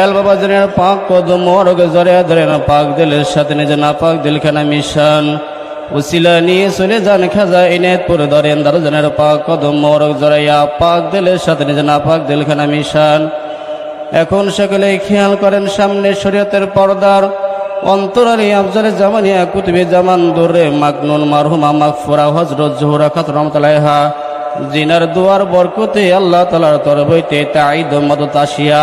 এল বাবা জনের পাক কদম মরগ জরে ধরে না পাক দিলের সাথে নিজে না পাক দিলখানা মিশন। উসিলা নিয়ে চলে যান খাজা ইনেত পরে ধরেন দারু জনের পাক কদম মরগ জরাইয়া পাক দিলের সাথে নিজে না পাক দিলখানা মিশন। এখন সকলে খেয়াল করেন সামনে শরীয়তের পর্দার অন্তরালী আফজালে জামানিয়া কুতুবে জামান দোরে মাকনুন মারহুমা মাকফুরা হজরত জোহরা খাত রহমতালাইহা জিনার দুয়ার বরকতে আল্লাহ তালার তরবইতে তাইদ মদত আসিয়া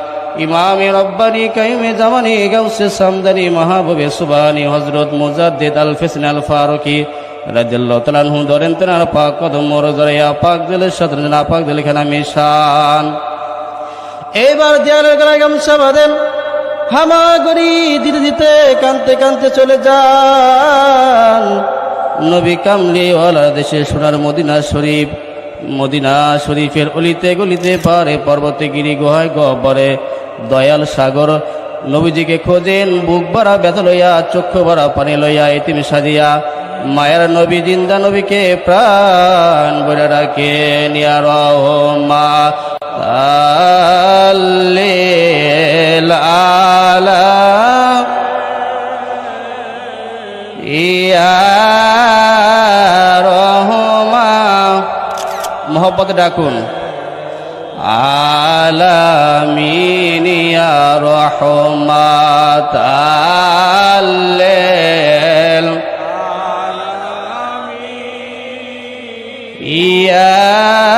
ইমামে রব্বানি কাইমে জামানি গাউসে সামদানি মাহবুবে সুবানি হজরত মুজাদ্দিদ আল ফিসন আল ফারুকি আনহু ধরেন, তেনার পাক কদম পাক নাপাক দিলখানা মিশান এইবার দেয়ালের গলায় গামছা বাঁধেন হামাগরি দিতে দিতে কানতে কানতে চলে যান। নবী কামলিওয়ালা দেশে সোনার মদিনা শরীফ, মদিনা শরীফের অলিতে গলিতে পারে পর্বতে গিরি গুহায় গহ্বরে দয়াল সাগর, নবীজিকে খোঁজেন, বুক ভরা ব্যথা লইয়া, চক্ষু ভরা পানি লইয়া এতিম সাজিয়া, মায়ের নবী, জিন্দা নবীকে প্রাণ বলে রাখে। নিয়া রহমা, আল্লিল আলা ইয়া মোহব্বত ডাকুন। আলামিন ইয়া রহমাত আল্লিল ইয়া